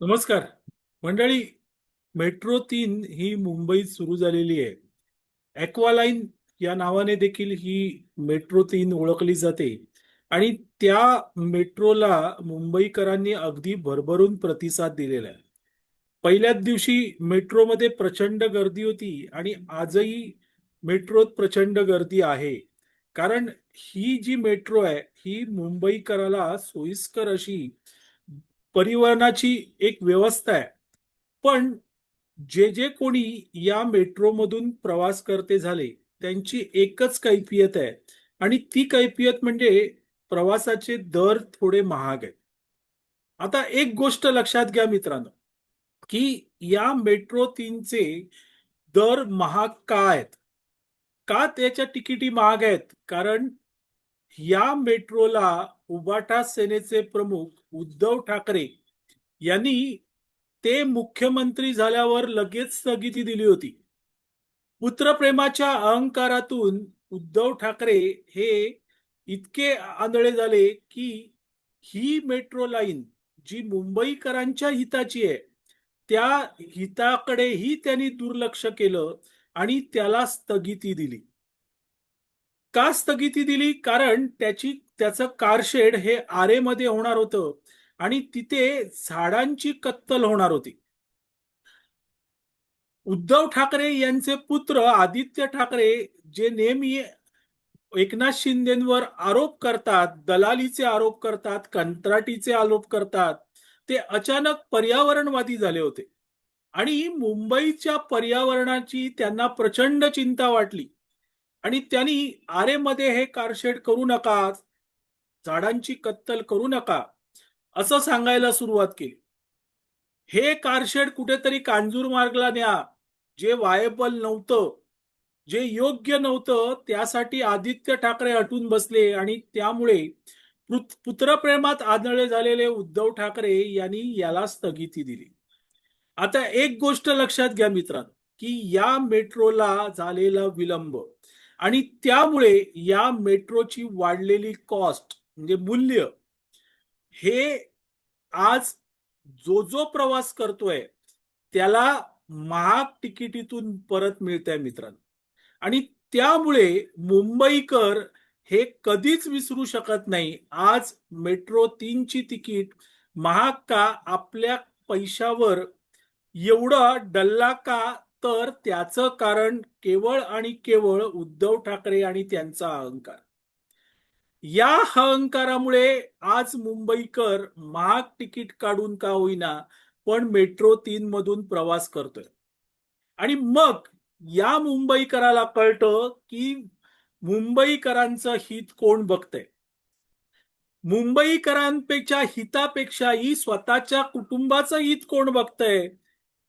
नमस्कार. मंडळी मेट्रो तीन ही मुंबईत सुरू झालेली आहे. ॲक्वालाईन या नावाने देखील ही मेट्रो तीन ओळखली जाते आणि त्या मेट्रोला मुंबईकरांनी अगदी भरभरून प्रतिसाद दिलेला आहे. पहिल्याच दिवशी मेट्रोमध्ये प्रचंड गर्दी होती आणि आजही मेट्रोत प्रचंड गर्दी आहे. कारण ही जी मेट्रो आहे ही मुंबईकराला सोयीस्कर अशी परिवहनाची एक व्यवस्था आहे. पण जे जे कोणी या मेट्रोमधून प्रवास करते झाले त्यांची एकच कैफियत आहे. आणि ती कैफियत म्हणजे प्रवासाचे दर थोडे महाग आहेत. आता एक गोष्ट लक्षात घ्या मित्रांनो की या मेट्रो तीनचे दर महाग का आहेत? का त्याच्या तिकिटी महाग आहेत? कारण या मेट्रोला उबाटा सेनेचे प्रमुख उद्धव ठाकरे यांनी ते मुख्यमंत्री झाल्यावर लगेच स्थगिती दिली होती. पुत्रप्रेमाच्या अहंकारातून उद्धव ठाकरे हे इतके आंधळे झाले की ही मेट्रो लाईन जी मुंबईकरांच्या हिताची आहे त्या हिताकडेही त्यांनी दुर्लक्ष केलं आणि त्याला स्थगिती दिली. का स्थगिती दिली? कारण त्याची त्याचं कारशेड हे आरेमध्ये होणार होतं आणि तिथे झाडांची कत्तल होणार होती. उद्धव ठाकरे यांचे पुत्र आदित्य ठाकरे जे नेहमी एकनाथ शिंदेवर आरोप करतात दलालीचे आरोप करतात कंत्राटीचे आरोप करतात ते अचानक पर्यावरणवादी झाले होते. आणि मुंबईच्या पर्यावरणाची त्यांना प्रचंड चिंता वाटली. आणि त्यांनी आरेमध्ये हे कारशेड करू नका झाडांची कत्तल करू नका असं सांगायला सुरुवात केली. हे कारशेड कुठेतरी कांजूर मार्गला न्या जे वायबल नव्हतं जे योग्य नव्हतं त्यासाठी आदित्य ठाकरे अटून बसले आणि त्यामुळे पुत्रप्रेमात आदळे झालेले उद्धव ठाकरे यांनी याला स्थगिती दिली. आता एक गोष्ट लक्षात घ्या मित्रांनो की या मेट्रोला झालेला विलंब आणि त्यामुळे या मेट्रोची वाढलेली कॉस्ट म्हणजे मूल्य. हे आज जो जो प्रवास करतोय त्याला महाग तिकिटीतून परत मिळतंय मित्रांनो. आणि त्यामुळे मुंबईकर हे कधीच विसरू शकत नाही. आज मेट्रो तीनची तिकीट महाग का आपल्या पैशावर एवढा डल्ला का तर त्याचं कारण केवळ आणि केवळ उद्धव ठाकरे आणि त्यांचा अहंकार. या अहंकारामुळे आज मुंबईकर महाग तिकीट काढून का होईना पण मेट्रो तीन मधून प्रवास करतोय. आणि मग या मुंबईकराला कळतं की मुंबईकरांचं हित कोण बघतंय? मुंबईकरांपेक्षा हितापेक्षाही स्वतःच्या कुटुंबाचं हित कोण बघतंय?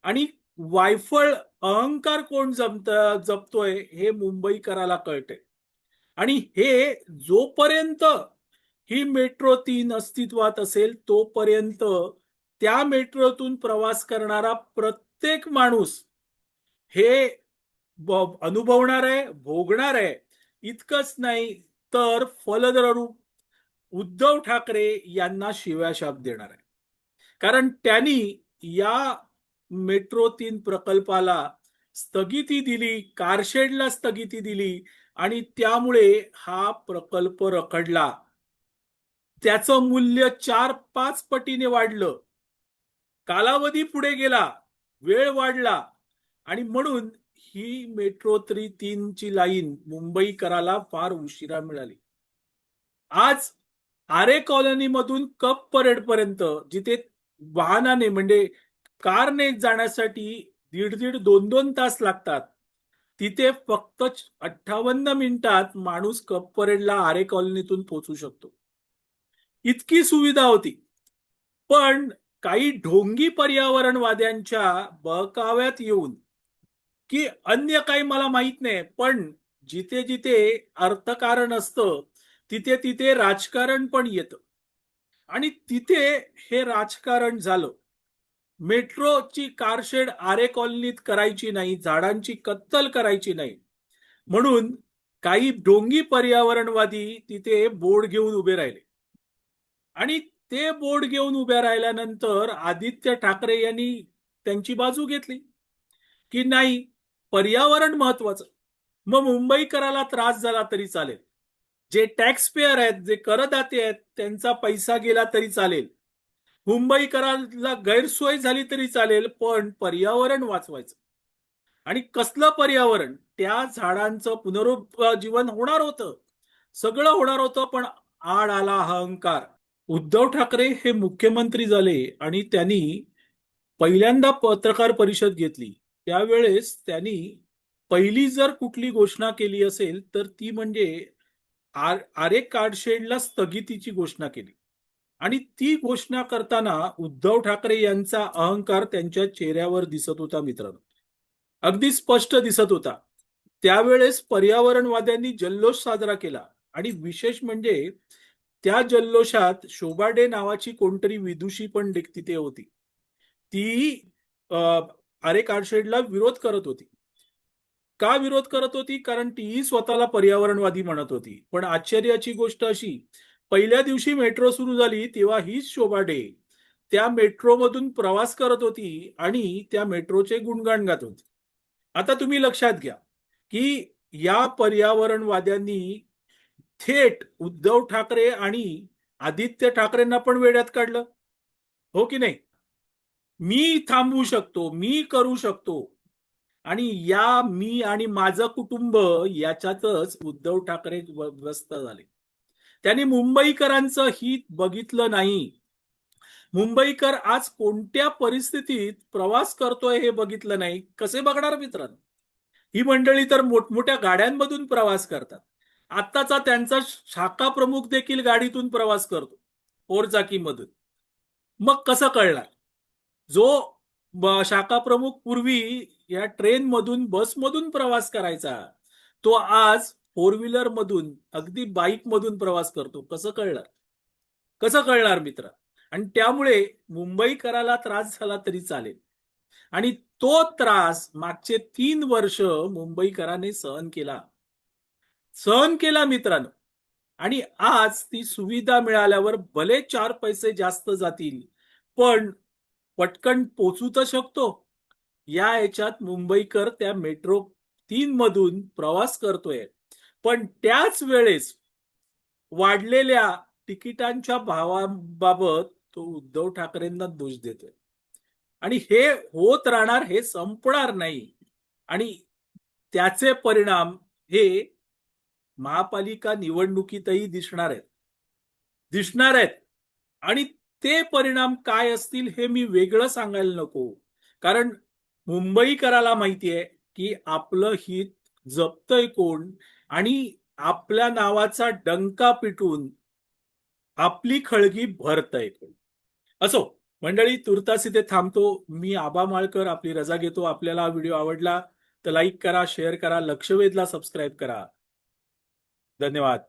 आणि वायफळ अहंकार कोण जमत जपतोय हे मुंबईकराला कळते आणि हे जोपर्यंत ही मेट्रो तीन अस्तित्वात असेल तोपर्यंत त्या मेट्रोतून प्रवास करणारा प्रत्येक माणूस हे अनुभवणार आहे भोगणार आहे. इतकंच नाही तर फलद्रूप उद्धव ठाकरे यांना शिव्याशाप देणार आहे. कारण त्यांनी या मेट्रो तीन प्रकल्पाला स्थगिती दिली कारशेडला स्थगिती दिली आणि त्यामुळे हा प्रकल्प रखडला. त्याचं मूल्य चार पाच पटीने वाढलं. कालावधी पुढे गेला वेळ वाढला आणि म्हणून ही मेट्रो थ्री तीन ची लाईन मुंबईकराला फार उशिरा मिळाली. आज आरे कॉलनी मधून कप परेड पर्यंत जिथे वाहनाने म्हणजे कारने जाण्यासाठी दीड दीड दोन दोन तास लागतात तिथे फक्त अठ्ठावन्न मिनिटात माणूस कप परेडला आरे कॉलनीतून पोहोचू शकतो. इतकी सुविधा होती. पण काही ढोंगी पर्यावरणवाद्यांच्या बहकाव्यात येऊन की अन्य काही मला माहीत नाही पण जिथे जिथे अर्थकारण असतं तिथे तिथे राजकारण पण येतं. आणि तिथे हे राजकारण झालं. मेट्रोची कारशेड आरे कॉलनीत करायची नाही झाडांची कत्तल करायची नाही. म्हणून काही डोंगी पर्यावरणवादी तिथे बोर्ड घेऊन उभे राहिले. आणि ते बोर्ड घेऊन उभ्या राहिल्यानंतर आदित्य ठाकरे यांनी त्यांची बाजू घेतली. की नाही पर्यावरण महत्वाचं मग मुंबईकराला त्रास झाला तरी चालेल. जे टॅक्सपेअर आहेत जे करदाते आहेत त्यांचा पैसा गेला तरी चालेल. मुंबईकरांना गैरसोय झाली तरी चालेल पण पर्यावरण वाचवायचं. आणि कसलं पर्यावरण? त्या झाडांचं पुनरुज्जीवन होणार होतं. सगळं होणार होतं पण आड आला हा अहंकार. उद्धव ठाकरे हे मुख्यमंत्री झाले आणि त्यांनी पहिल्यांदा पत्रकार परिषद घेतली. त्यावेळेस त्यांनी पहिली जर कुठली घोषणा केली असेल तर ती म्हणजे आर आरे कार्डशेडला स्थगितीची घोषणा केली. आणि ती घोषणा करताना उद्धव ठाकरे यांचा अहंकार त्यांच्या चेहऱ्यावर दिसत होता मित्रांनो. अगदी स्पष्ट दिसत होता. त्यावेळेस पर्यावरणवाद्यांनी जल्लोष साजरा केला आणि विशेष म्हणजे त्या जल्लोषात शोभाडे नावाची कोणतरी विदुषी पण तिथे होती. ती अं, आरे कारशेडला विरोध करत होती. का विरोध करत होती? कारण तीही स्वतःला पर्यावरणवादी म्हणत होती. पण आश्चर्याची गोष्ट अशी पहिल्या दिवशी मेट्रो सुरू झाली तेव्हा हीच शोभाडे त्या मेट्रोमधून प्रवास करत होती आणि त्या मेट्रोचे गुणगान गात होती. आता तुम्ही लक्षात घ्या की या पर्यावरणवाद्यांनी थेट उद्धव ठाकरे आणि आदित्य ठाकरेंना पण वेड्यात काढलं. हो की नाही? मी थांबवू शकतो मी करू शकतो. आणि या मी आणि माझं कुटुंब याच्यातच उद्धव ठाकरे व्यस्त झाले. त्यांनी मुंबईकरांचं हित बघितलं नाही. मुंबईकर आज कोणत्या परिस्थितीत प्रवास करतोय हे बघितलं नाही. कसे बघणार मित्रांनो? ही मंडळी तर मोठमोठ्या गाड्यांमधून प्रवास करतात. आत्ताचा त्यांचा शाखा प्रमुख देखील गाडीतून प्रवास करतो ओरचाकीमधून मग कसं कळणार? जो शाखा प्रमुख पूर्वी या ट्रेन मधून बस मधून प्रवास करायचा तो आज फोर व्हीलर मधून अगदी बाईक मधून प्रवास करतो. कसं कळणार? कसं कळणार मित्र? आणि त्यामुळे मुंबईकराला त्रास झाला तरी चालेल. आणि तो त्रास मागचे तीन वर्ष मुंबईकराने सहन केला. सहन केला मित्रांनो. आणि आज ती सुविधा मिळाल्यावर भले चार पैसे जास्त जातील पण पटकन पोचू तर शकतो. या याच्यात मुंबईकर त्या मेट्रो तीन मधून प्रवास करतोय. पण त्याच वेळेस वाढलेल्या तिकिटांच्या भावाबाबत तो उद्धव ठाकरेंना दोष देतोय. आणि हे होत राहणार हे संपणार नाही. आणि त्याचे परिणाम हे महापालिका निवडणुकीतही दिसणार आहेत. दिसणार आहेत. आणि ते परिणाम काय असतील हे मी वेगळं सांगायला नको. कारण मुंबईकराला माहितीये की आपलं हित जपतय कोण? आणि आपल्या नावाचा डंका पिटून आपली खळगी भरता कोण? असो मंडळी तुर्तास इथे थांबतो. मी आबा माळकर आपली रजा घेतो. आपल्याला हा व्हिडिओ आवडला तर लाईक करा शेअर करा लक्षवेधला सबस्क्राईब करा. धन्यवाद.